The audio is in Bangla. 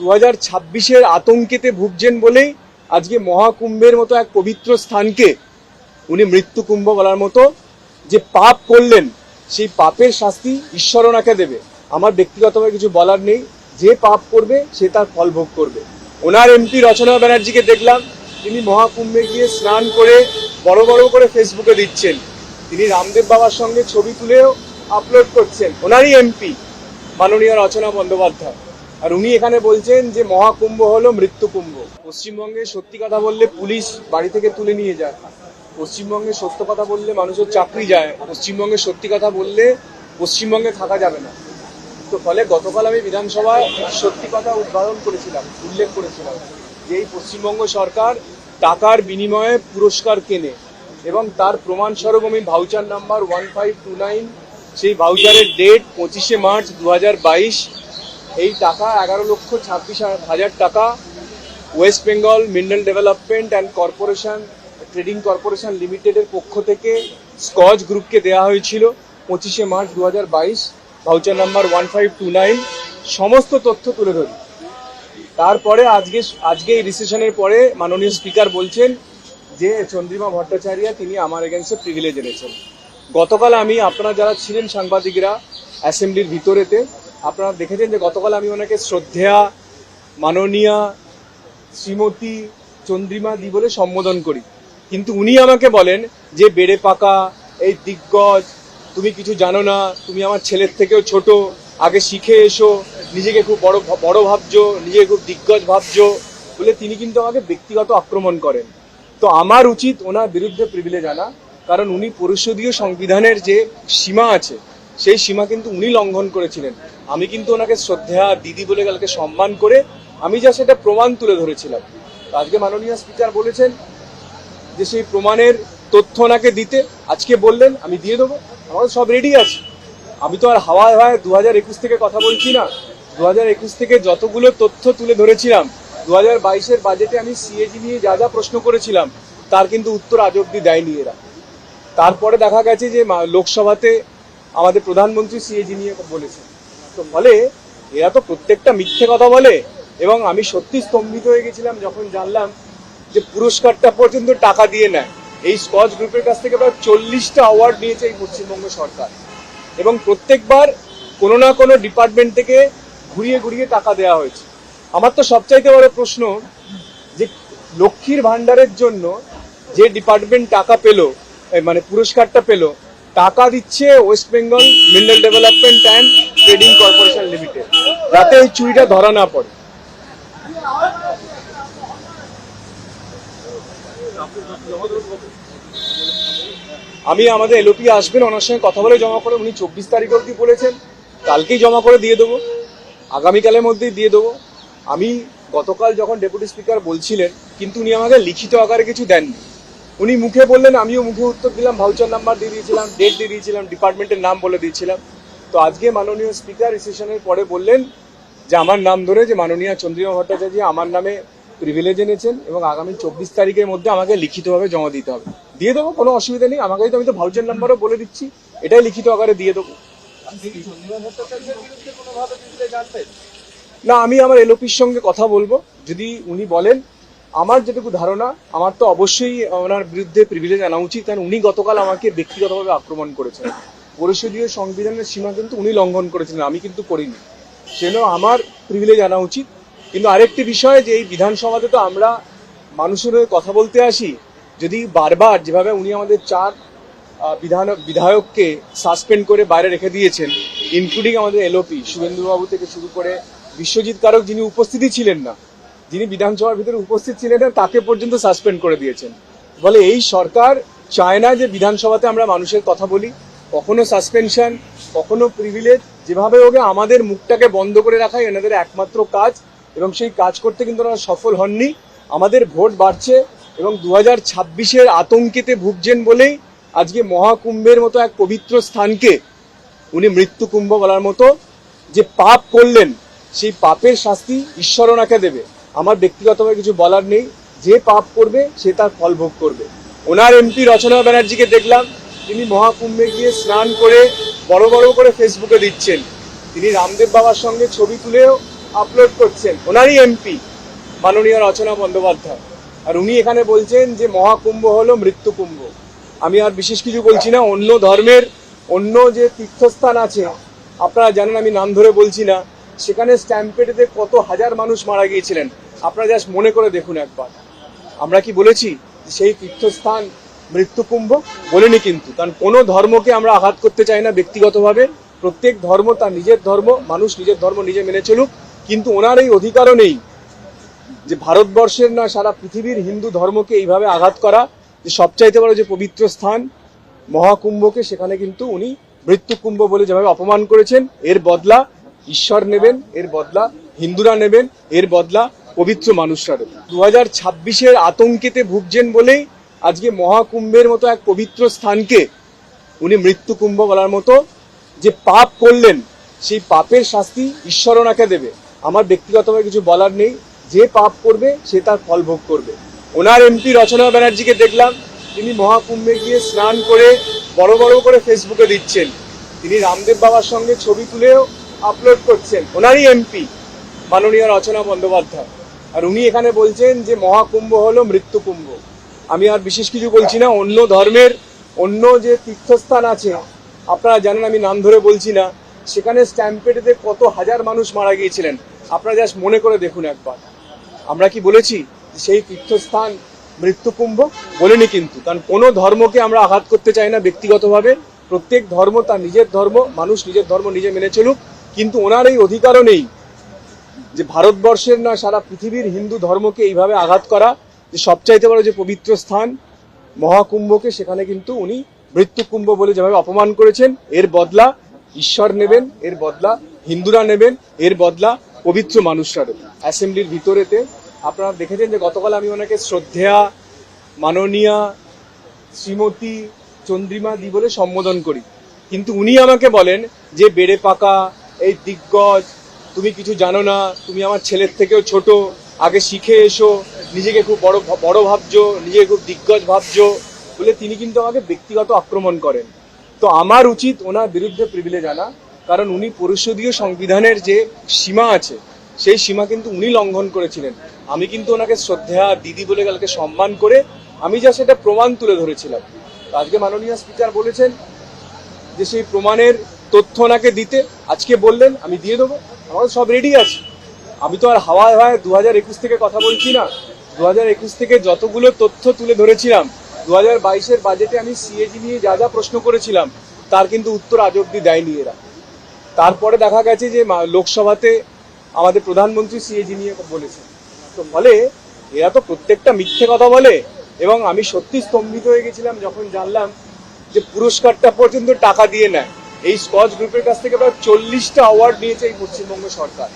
দু হাজার ছাব্বিশের আতঙ্কেতে ভুগছেন বলেই আজকে মহাকুম্ভের মতো এক পবিত্র স্থানকে উনি মৃত্যু কুম্ভ বলার মতো যে পাপ করলেন, সেই পাপের শাস্তি ঈশ্বর ওনাকে দেবে। আমার ব্যক্তিগতভাবে কিছু বলার নেই। যে পাপ করবে, সে তার ফল ভোগ করবে। ওনার এমপি রচনা ব্যানার্জিকে দেখলাম, তিনি মহাকুম্ভে গিয়ে স্নান করে বড় বড় করে ফেসবুকে দিচ্ছেন। তিনি রামদেব বাবার সঙ্গে ছবি তুলেও আপলোড করছেন। ওনারই এমপি, মাননীয় রচনা বন্দ্যোপাধ্যায়। আর উনি এখানে বলছেন যে মহাকুম্ভ হলো মৃত্যু কুম্ভ পশ্চিমবঙ্গে সত্যি কথা বললে পুলিশ বাড়ি থেকে তুলে নিয়ে যায়। পশ্চিমবঙ্গে সত্য কথা বললে মানুষের চাকরি যায়। পশ্চিমবঙ্গে সত্যি কথা বললে পশ্চিমবঙ্গে থাকা যাবে না। তো ফলে গতকাল আমি বিধানসভায় সত্যি কথা উদ্বোধন করেছিলাম, উল্লেখ করেছিলাম যে এই পশ্চিমবঙ্গ সরকার টাকার বিনিময়ে পুরস্কার কেনে এবং তার প্রমাণস্বরূপ আমি voucher number one five two nine সেই ভাউচারের ডেট পঁচিশে মার্চ দু হাজার বাইশ এই টাকা এগারো লক্ষ ছাব্বিশ হাজার টাকা। West Bengal Mineral Development and Corporation Trading Corporation লিমিটেডের পক্ষ থেকে স্কচ গ্রুপকে দেওয়া হয়েছিল পঁচিশে মার্চ দু হাজার বাইশ voucher number one five two nine সমস্ত তথ্য তুলে ধরি। তারপরে আজকে আজকে এই রিসেশনের পরে মাননীয় স্পিকার বলছেন যে চন্দ্রিমা ভট্টাচার্য তিনি আমার এগেন্সে প্রিভিলেজ এনেছেন। গতকাল আমি, আপনারা যারা ছিলেন সাংবাদিকরা অ্যাসেম্বলির ভিতরেতে আপনারা দেখেছেন যে গতকাল আমি ওনাকে শ্রদ্ধেয়া, মাননীয়া শ্রীমতী চন্দ্রিমা দি বলে সম্বোধন করি। কিন্তু উনি আমাকে বলেন যে, বেড়ে পাকা, এই দিগ্গজ, তুমি কিছু জানো না, তুমি আমার ছেলের থেকেও ছোট, আগে শিখে এসো, নিজেকে খুব বড় বড় ভাবছ, নিজেকে খুব দিগ্গজ ভাবছ। বলে তিনি কিন্তু আমাকে ব্যক্তিগত আক্রমণ করেন। তো আমার উচিত ওনার বিরুদ্ধে প্রিভিলেজ আনা, কারণ উনি পরিষদীয় সংবিধানের যে সীমা আছে, সেই সীমা কিন্তু উনি লঙ্ঘন করেছিলেন। আমি কিন্তু ওনাকে শ্রদ্ধা দিদি বলে কালকে সম্মান করে আমি যা সেটা প্রমাণ তুলে ধরেছিলাম। আজকে মাননীয় স্পিকার বলেছেন যে সেই প্রমাণের তথ্য ওনাকে দিতে। আজকে বললেন, আমি দিয়ে দেবো। আমার সব রেডি আছে। আমি তো আর হাওয়ায় হাওয়ায় দু হাজার একুশ থেকে কথা বলছি না। দু হাজার একুশ থেকে যতগুলো তথ্য তুলে ধরেছিলাম দু হাজার বাইশের বাজেটে আমি সিএজি নিয়ে যা যা প্রশ্ন করেছিলাম, তার কিন্তু উত্তর আজ অব্দি দেয়নি এরা। তারপরে দেখা গেছে যে লোকসভাতে আমাদের প্রধানমন্ত্রী সিএজি নিয়ে বলেছে ফলে এরা তো প্রত্যেকটা মিথ্যে কথা বলে। এবং আমি সত্যি স্তম্ভিত হয়ে গেছিলাম যখন জানলাম যে পুরস্কারটা পর্যন্ত টাকা দিয়ে নেয়। এই স্কচ গ্রুপের কাছ থেকে প্রায় চল্লিশটা অ্যাওয়ার্ড নিয়েছে এই পশ্চিমবঙ্গ সরকার। এবং প্রত্যেকবার কোনো না কোনো ডিপার্টমেন্ট থেকে ঘুরিয়ে ঘুরিয়ে টাকা দেওয়া হয়েছে। আমার তো সবচাইতে বড় প্রশ্ন যে লক্ষ্মীর ভান্ডারের জন্য যে ডিপার্টমেন্ট টাকা পেল মানে পুরস্কারটা পেল টাকা দিচ্ছে West Bengal Mineral Development and Trading Corporation Limited. যাতে এই চুরিটা ধরা না পড়ে। আমি আমাদের এলওপি আসবেন, ওনার সঙ্গে কথা বলে জমা করে উনি চব্বিশ তারিখ অবধি বলেছেন। কালকেই জমা করে দিয়ে দেবো। আগামীকালের মধ্যেই দিয়ে দেবো। আমি গতকাল যখন ডেপুটি স্পিকার বলছিলেন, কিন্তু উনি আমাকে লিখিত আকারে কিছু দেননি। উনি মুখে বললেন আমিও মুখে উত্তর দিলাম ভাউচার নাম্বার দিয়ে দিয়েছিলাম ডেট দিয়ে দিয়েছিলাম ডিপার্টমেন্টের নাম বলে দিয়েছিলাম। তো আজকে মাননীয় স্পিকার রিসেশনের পরে বললেন যে আমার নাম ধরে যে মাননীয় চন্দ্রিমা ভট্টাচার্য আমার নামে প্রিভিলেজ এনেছেন এবং আগামী চব্বিশ তারিখের মধ্যে আমাকে লিখিতভাবে জমা দিতে হবে। দিয়ে দেবো কোনো অসুবিধা নেই আমাকে তো আমি তো ভাউচার নাম্বারও বলে দিচ্ছি এটাই লিখিত আকারে দিয়ে দেবো। না আমি আমার এলওপির সঙ্গে কথা বলব। যদি উনি বলেন আমার যেটুকু ধারণা, আমার তো অবশ্যই ওনার বিরুদ্ধে প্রিভিলেজ আনা উচিত, কারণ উনি গতকাল আমাকে ব্যক্তিগতভাবে আক্রমণ করেছেন। পরিষদীয় সংবিধানের সীমা কিন্তু উনি লঙ্ঘন করেছিলেন, আমি কিন্তু করিনি। সেজন্য আমার প্রিভিলেজ আনা উচিত। কিন্তু আরেকটি বিষয়, যে এই বিধানসভাতে তো আমরা মানুষের হয়ে কথা বলতে আসি, যদি বারবার যেভাবে উনি আমাদের চার বিধান, বিধায়ককে সাসপেন্ড করে বাইরে রেখে দিয়েছেন ইনক্লুডিং আমাদের এলওপি শুভেন্দুবাবু থেকে শুরু করে বিশ্বজিৎ কারক যিনি উপস্থিতই ছিলেন না যিনি বিধানসভার ভিতরে উপস্থিত ছিলেন তাকে পর্যন্ত সাসপেন্ড করে দিয়েছেন। বলে এই সরকার চায় না যে বিধানসভাতে আমরা মানুষের কথা বলি। কখনো সাসপেনশন, কখনো প্রিভিলেজ যেভাবে হোক আমাদের মুখটাকে বন্ধ করে রাখাই এনাদের একমাত্র কাজ এবং সেই কাজ করতে কিন্তু ওনারা সফল হননি। আমাদের ভোট বাড়ছে এবং দু হাজার ছাব্বিশের আতঙ্কেতে ভুগছেন বলেই আজকে মহাকুম্ভের মতো এক পবিত্র স্থানকে উনি মৃত্যু কুম্ভ বলার মতো যে পাপ করলেন, সেই পাপের শাস্তি ঈশ্বর ওনাকে দেবে। আমার ব্যক্তিগতভাবে কিছু বলার নেই। যে পাপ করবে, সে তার ফল ভোগ করবে। ওনার এমপি রচনা ব্যানার্জিকে দেখলাম। তিনি মহাকুম্ভে গিয়ে স্নান করে বড় বড় করে ফেসবুকে দিচ্ছেন। তিনি রামদেব বাবার সঙ্গে ছবি তুলেও আপলোড করছেন। ওনারই এমপি, মাননীয় রচনা বন্দ্যোপাধ্যায়। আর উনি এখানে বলছেন যে, মহাকুম্ভ হলো মৃত্যু কুম্ভ আমি আর বিশেষ কিছু বলছি না। অন্য ধর্মের অন্য যে তীর্থস্থান আছে, আপনারা জানেন আমি নাম ধরে বলছি না। সেখানে স্ট্যাম্পেডেতে কত হাজার মানুষ মারা গিয়েছিলেন? আপনারা জাস্ট মনে করে দেখুন একবার। আমরা কি বলেছি? সেই তীর্থস্থান মৃত্যুকুম্ভ? বলিনি কিন্তু। কারণ কোনো ধর্মকে আমরা আঘাত করতে চাই না ব্যক্তিগতভাবে। প্রত্যেক ধর্ম তার নিজের ধর্ম, মানুষ নিজের ধর্ম নিজে মেনে চলুক। কিন্তু ওনার এই অধিকারও নেই যে ভারতবর্ষের না সারা পৃথিবীর হিন্দু ধর্মকে এইভাবে আঘাত করা। যে সবচাইতে বড় যে পবিত্র স্থান মহাকুম্ভকে, সেখানে কিন্তু উনি মৃত্যুকুম্ভ বলে যেভাবে অপমান করেছেন, এর বদলা ঈশ্বর নেবেন, এর বদলা হিন্দুরা নেবেন, এর বদলা পবিত্র মানুষরা নেবেন। দু হাজার ছাব্বিশের আতঙ্কেতে ভুগছেন বলেই আজকে মহাকুম্ভের মতো এক পবিত্র স্থানকে উনি মৃত্যুকুম্ভ বলার মতো যে পাপ করলেন, সেই পাপের শাস্তি ঈশ্বর ওনাকে দেবে। আমার ব্যক্তিগতভাবে কিছু বলার নেই। যে পাপ করবে, সে তার ফল ভোগ করবে। ওনার এমপি রচনা ব্যানার্জিকে দেখলাম, তিনি মহাকুম্ভে গিয়ে স্নান করে বড় বড় করে ফেসবুকে দিচ্ছেন। তিনি রামদেব বাবার সঙ্গে ছবি তুলেও আপলোড করছেন। ওনারই এমপি মাননীয় রচনা বন্দ্যোপাধ্যায়। আর উনি এখানে বলছেন যে মহাকুম্ভ হলো মৃত্যু কুম্ভ আমি আর বিশেষ কিছু বলছি না, অন্য ধর্মের, অন্য যে তীর্থস্থান আছে, আপনারা জানেন আমি নাম ধরে বলছি না, সেখানে স্ট্যাম্পেডেতে কত হাজার মানুষ মারা গিয়েছিলেন। আপনারা জাস্ট মনে করে দেখুন একবার। আমরা কি বলেছি সেই তীর্থস্থান মৃত্যুকুম্ভ? বলিনি কিন্তু, কারণ কোনো ধর্মকে আমরা আঘাত করতে চাই না ব্যক্তিগতভাবে। প্রত্যেক ধর্ম তার নিজের ধর্ম, মানুষ নিজের ধর্ম নিজে মেনে চলুক। কিন্তু ওনার এই অধিকারও নেই যে ভারতবর্ষের না সারা পৃথিবীর হিন্দু ধর্মকে এইভাবে আঘাত করা, যে সবচাইতে বড় যে পবিত্র স্থান মহাকুম্ভকে, সেখানে কিন্তু উনি মৃত্যুকুম্ভ বলে যেভাবে অপমান করেছেন, এর বদলা ঈশ্বর নেবেন, এর বদলা হিন্দুরা নেবেন, এর বদলা পবিত্র মানুষরা নেবেন। অ্যাসেম্বলির ভিতরেতে আপনারা দেখেছেন যে গতকাল আমি ওনাকে শ্রদ্ধেয়া, মাননীয়া শ্রীমতী চন্দ্রিমা দি বলে সম্বোধন করি। কিন্তু উনি আমাকে বলেন যে বেড়ে পাকা এই দিগ্গজ, তুমি কিছু জানো না, তুমি আমার ছেলের থেকেও ছোট, আগে শিখে এসো, নিজেকে খুব বড় বড় ভাবছ, নিজেকে খুব দিগ্গজ ভাবছ, বলে তিনি কিন্তু আমাকে ব্যক্তিগত আক্রমণ করেন। তো আমার উচিত ওনার বিরুদ্ধে প্রিভিলেজ আনা, কারণ উনি পরিষদীয় সংবিধানের যে সীমা আছে, সেই সীমা কিন্তু উনি লঙ্ঘন করেছিলেন। আমি কিন্তু ওনাকে শ্রদ্ধা, দিদি বলে কালকে সম্মান করে আমি যা সেটা প্রমাণ তুলে ধরেছিলাম। আজকে মাননীয় স্পিকার বলেছেন যে সেই প্রমাণের তথ্য ওনাকে দিতে, আজকে বললেন, আমি দিয়ে দেবো। আমার সব রেডি আছে। আমি তো আর হাওয়ায় হাওয়ায় দু হাজার একুশ থেকে কথা বলছি না। দু হাজার একুশ থেকে যতগুলো তথ্য তুলে ধরেছিলাম দু হাজার বাইশের বাজেটে আমি সিএজি নিয়ে যা যা প্রশ্ন করেছিলাম, তার কিন্তু উত্তর আজ অব্দি দেয়নি এরা। তারপরে দেখা গেছে যে লোকসভাতে আমাদের প্রধানমন্ত্রী সিএজি নিয়ে বলেছে। তো ফলে এরা তো প্রত্যেকটা মিথ্যে কথা বলে, এবং আমি সত্যি স্তম্ভিত হয়ে গেছিলাম যখন জানলাম যে পুরস্কারটা পর্যন্ত টাকা দিয়ে নেয়। এই স্কচ গ্রুপের কাছ থেকে প্রায় চল্লিশটা অ্যাওয়ার্ড নিয়েছে এই পশ্চিমবঙ্গ সরকার।